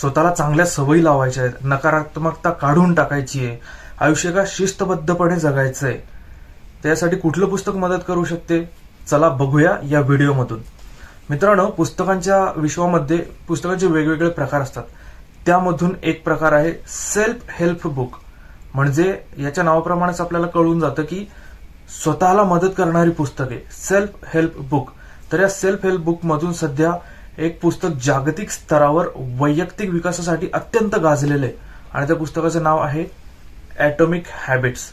स्वतःला चांगल्या सवयी लावायच्या आहेत. नकारात्मकता काढून टाकायची आहे. आयुष्य का शिस्तबद्धपणे जगायचं आहे त्यासाठी कुठलं पुस्तक मदत करू शकते? चला बघूया या व्हिडिओमधून. मित्रांनो पुस्तकांच्या विश्वामध्ये पुस्तकांचे वेगवेगळे प्रकार असतात. त्यामधून एक प्रकार आहे सेल्फ हेल्प बुक म्हणजे याच्या नावाप्रमाणेच आपल्याला कळून जातं की स्वतःला मदत करणारी पुस्तके सेल्फ हेल्प बुक तर या सेल्फ हेल्प बुकमधून सध्या एक पुस्तक जागतिक स्तरावर वैयक्तिक विकासासाठी अत्यंत गाजलेलं आहे. आणि त्या पुस्तकाचं नाव आहे ॲटॉमिक हॅबिट्स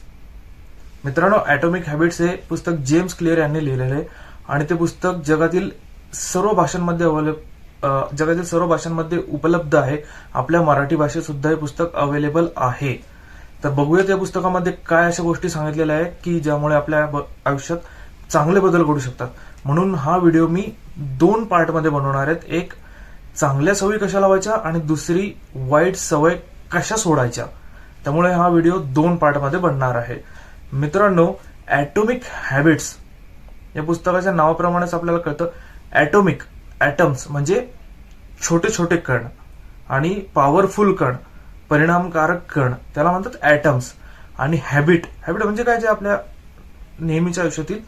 मित्रांनो ॲटॉमिक हॅबिट्स हे पुस्तक जेम्स क्लिअर यांनी लिहिलेलं आहे. आणि ते पुस्तक जगातील सर्व भाषांमध्ये अवेलेबल जगातील सर्व भाषांमध्ये उपलब्ध आहे. आपल्या मराठी भाषेत सुद्धा हे पुस्तक अवेलेबल आहे. तर बघूयात या पुस्तकामध्ये काय अशा गोष्टी सांगितलेल्या आहेत की ज्यामुळे आपल्या आयुष्यात चांगले बदल घडू शकतात. म्हणून हा व्हिडिओ मी दोन पार्टमध्ये बनवणार आहेत. एक चांगल्या सवयी कशा लावायच्या आणि दुसरी वाईट सवय कशा सोडायच्या. त्यामुळे हा व्हिडिओ दोन पार्टमध्ये बनणार आहे. मित्रांनो ॲटोमिक हॅबिट्स या पुस्तकाच्या नावाप्रमाणेच आपल्याला कळतं. ॲटोमिक ॲटम्स म्हणजे छोटे छोटे कण आणि पॉवरफुल कण परिणामकारक कण. त्याला म्हणतात ॲटम्स आणि हॅबिट हॅबिट म्हणजे काय? जे आपल्या नेहमीच्या आयुष्यातील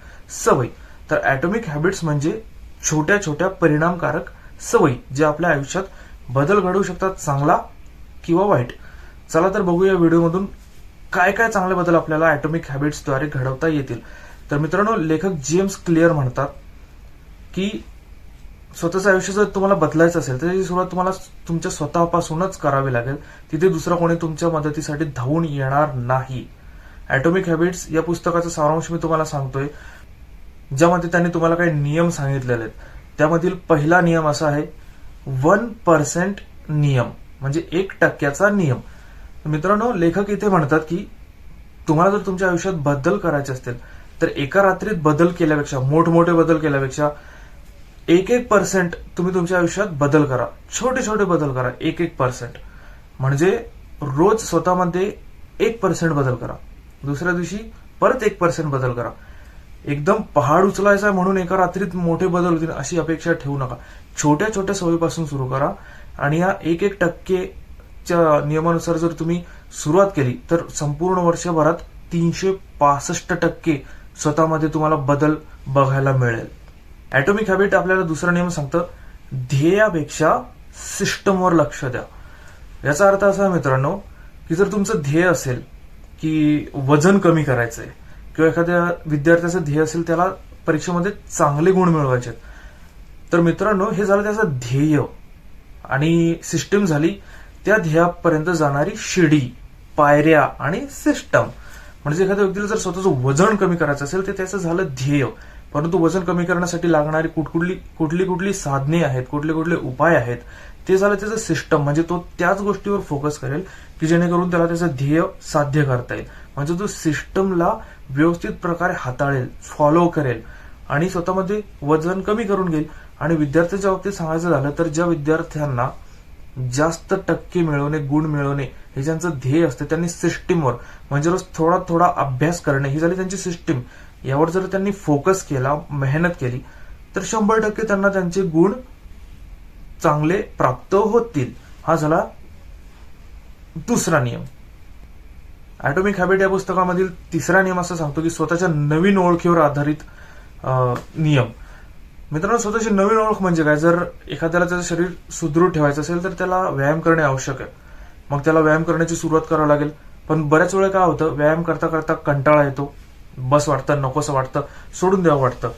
सवय. तर ॲटॉमिक हॅबिट्स म्हणजे छोट्या छोट्या परिणामकारक सवयी जे आपल्या आयुष्यात बदल घडवू शकतात चांगला किंवा वाईट. चला तर बघूया व्हिडिओमधून काय काय चांगले बदल आपल्याला ॲटॉमिक हॅबिट्सद्वारे घडवता येतील. तर मित्रांनो लेखक जेम्स क्लिअर म्हणतात की स्वतःचं आयुष्य जर तुम्हाला बदलायचं असेल तर त्याची सुरुवात तुम्हाला तुमच्या स्वतःपासूनच करावी लागेल. तिथे दुसरा कोणी तुमच्या मदतीसाठी धावून येणार नाही. ॲटॉमिक हॅबिट्स या पुस्तकाचा सारांश मी तुम्हाला सांगतोय. ज्यामध्ये त्यांनी तुम्हाला काही नियम सांगितलेले आहेत. त्यामधील पहिला नियम असा आहे वन पर्सेंट नियम म्हणजे एक टक्क्याचा नियम. मित्रांनो लेखक इथे म्हणतात की तुम्हाला जर तुमच्या आयुष्यात बदल करायचे असतील तर एका रात्रीत बदल केल्यापेक्षा मोठमोठे बदल केल्यापेक्षा एक एक पर्सेंट तुम्ही तुमच्या आयुष्यात बदल करा. छोटे छोटे बदल करा एक एक पर्सेंट. म्हणजे रोज स्वतःमध्ये एक पर्सेंट बदल करा. दुसऱ्या दिवशी परत एक पर्सेंट बदल करा. एकदम पहाड उचलायचा म्हणून एका रात्रीत मोठे बदल होतील अशी अपेक्षा ठेवू नका. छोट्या छोट्या सवयीपासून सुरू करा आणि या एक एक टक्केच्या नियमानुसार जर तुम्ही सुरुवात केली तर संपूर्ण वर्षभरात तीनशे पासष्ट टक्के स्वतःमध्ये तुम्हाला बदल बघायला मिळेल. ॲटॉमिक हॅबिट आपल्याला दुसरा नियम सांगतं ध्येयापेक्षा सिस्टमवर लक्ष द्या. याचा अर्थ असा आहे मित्रांनो की जर तुमचं ध्येय असेल की वजन कमी करायचंय किंवा एखाद्या विद्यार्थ्याचं ध्येय असेल त्याला परीक्षेमध्ये चांगले गुण मिळवायचे तर मित्रांनो हे झालं त्याचं ध्येय. आणि सिस्टीम झाली त्या ध्येयापर्यंत जाणारी शिडी पायऱ्या आणि सिस्टम म्हणजे एखाद्या व्यक्तीला जर स्वतःचं वजन कमी करायचं असेल तर त्याचं झालं ध्येय. परंतु वजन कमी करण्यासाठी लागणारी कुठकुठली कुठली कुठली साधने आहेत कुठले कुठले उपाय आहेत ते झालं त्याचं सिस्टम म्हणजे तो त्याच गोष्टीवर फोकस करेल की जेणेकरून त्याला त्याचं ध्येय साध्य करता येईल. म्हणजे तो सिस्टमला व्यवस्थित प्रकारे हाताळेल फॉलो करेल आणि स्वतःमध्ये वजन कमी करून घेईल. आणि विद्यार्थ्याच्या बाबतीत सांगायचं झालं तर ज्या विद्यार्थ्यांना जास्त टक्के मिळवणे गुण मिळवणे हे ज्यांचं ध्येय असतं त्यांनी सिस्टीमवर म्हणजे रोज थोडा थोडा अभ्यास करणे ही झाली त्यांची सिस्टीम यावर जर त्यांनी फोकस केला मेहनत केली तर शंभर टक्के त्यांना त्यांचे गुण चांगले प्राप्त होतील. हा झाला दुसरा नियम. ॲटॉमिक हॅबिट या पुस्तकामधील तिसरा नियम असं सांगतो की स्वतःच्या नवीन ओळखीवर आधारित नियम. मित्रांनो स्वतःची नवीन ओळख म्हणजे काय? जर एखाद्याला त्याचं शरीर सुदृढ ठेवायचं असेल तर त्याला व्यायाम करणे आवश्यक आहे. मग त्याला व्यायाम करण्याची सुरुवात करावी लागेल. पण बऱ्याच वेळा काय होतं? व्यायाम करता करता कंटाळा येतो. बस वाटतं नकोसं वाटतं सोडून द्यावं वाटतं.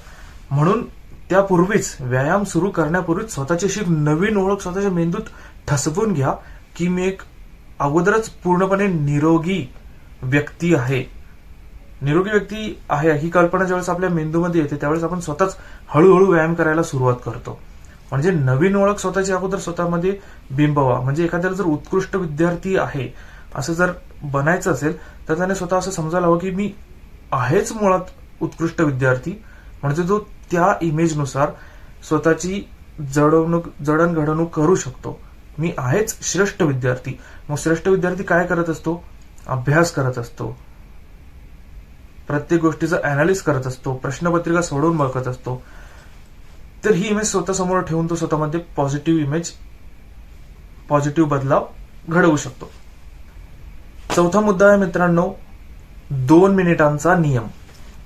म्हणून त्यापूर्वीच व्यायाम सुरू करण्यापूर्वीच स्वतःची अशी नवीन ओळख स्वतःच्या मेंदूत ठसवून घ्या की मी एक अगोदरच पूर्णपणे निरोगी व्यक्ती आहे. निरोगी व्यक्ती आहे ही कल्पना ज्यावेळेस आपल्या मेंदूमध्ये येते त्यावेळेस आपण स्वतःच हळूहळू व्यायाम करायला सुरुवात करतो. म्हणजे नवीन ओळख स्वतःची अगोदर स्वतःमध्ये बिंबवा. म्हणजे एखाद्याला जर उत्कृष्ट विद्यार्थी आहे असं जर बनायचं असेल तर त्याने स्वतः असं समजायला हवं की मी आहेच मुळात उत्कृष्ट विद्यार्थी. म्हणजे तो त्या इमेजनुसार स्वतःची जडवणूक जडणघडणूक करू शकतो. मी आहेच श्रेष्ठ विद्यार्थी. मग श्रेष्ठ विद्यार्थी काय करत असतो? अभ्यास करत असतो. प्रत्येक गोष्टीचं अनालिस करत असतो. प्रश्नपत्रिका सोडवून बघत असतो. तर ही इमेज स्वतःसमोर ठेवून तो स्वतःमध्ये पॉझिटिव्ह इमेज पॉझिटिव्ह बदलाव घडवू शकतो. चौथा मुद्दा आहे मित्रांनो दोन मिनिटांचा नियम.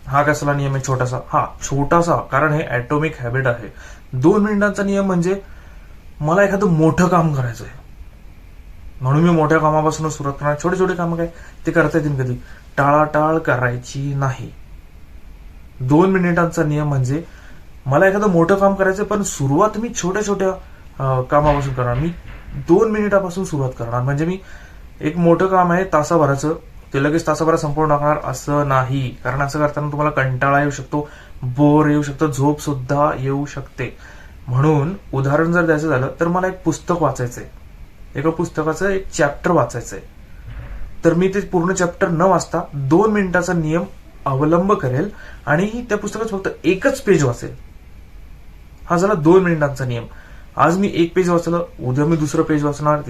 हा कसला नियम आहे? छोटासा. हा छोटासा कारण हे ॲटोमिक हॅबिट आहे. दोन मिनिटांचा नियम म्हणजे मला एखादं मोठं काम करायचं आहे म्हणून मी मोठ्या कामापासून सुरुवात करणार. छोटे छोटे कामं काय? ते करता येतील कधी? टाळाटाळ करायची नाही. दोन मिनिटांचा नियम म्हणजे मला एखादं मोठं काम करायचं पण सुरुवात मी छोट्या छोट्या कामापासून करणार. मी दोन मिनिटापासून सुरुवात करणार. म्हणजे मी एक मोठं काम आहे तासाभराचं. ते लगेच तासाभरात संपूर्ण टाकणार असं नाही. कारण असं करताना तुम्हाला कंटाळा येऊ शकतो बोर येऊ शकतो झोप सुद्धा येऊ शकते. म्हणून उदाहरण जर द्यायचं झालं तर मला एक पुस्तक वाचायचंय. एका पुस्तकाचं एक चॅप्टर वाचायचंय. तर मी ते पूर्ण चॅप्टर न वाचता दोन मिनिटाचा नियम अवलंब करेल आणि त्या पुस्तकात फक्त एकच पेज वाचेल. हा झाला दोन मिनिटांचा नियम. आज मी एक पेज वाचलं उद्या मी दुसरं पेज वाचणार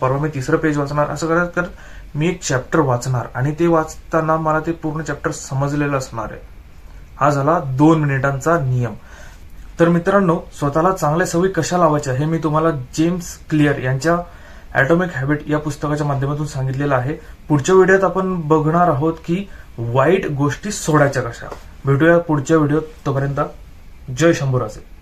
परवा मी तिसरं पेज वाचणार असं करत करत मी एक चॅप्टर वाचणार आणि ते वाचताना मला ते पूर्ण चॅप्टर समजलेलं असणार आहे. हा झाला दोन मिनिटांचा नियम. तर मित्रांनो स्वतःला चांगल्या सवयी कशा लावायच्या हे मी तुम्हाला जेम्स क्लिअर यांच्या ॲटॉमिक हॅबिट या पुस्तकाच्या माध्यमातून सांगितलेलं आहे. पुढच्या व्हिडिओत आपण बघणार आहोत की वाईट गोष्टी सोडायच्या कशा. भेटूया पुढच्या व्हिडिओत. तोपर्यंत जय शंभूराजे.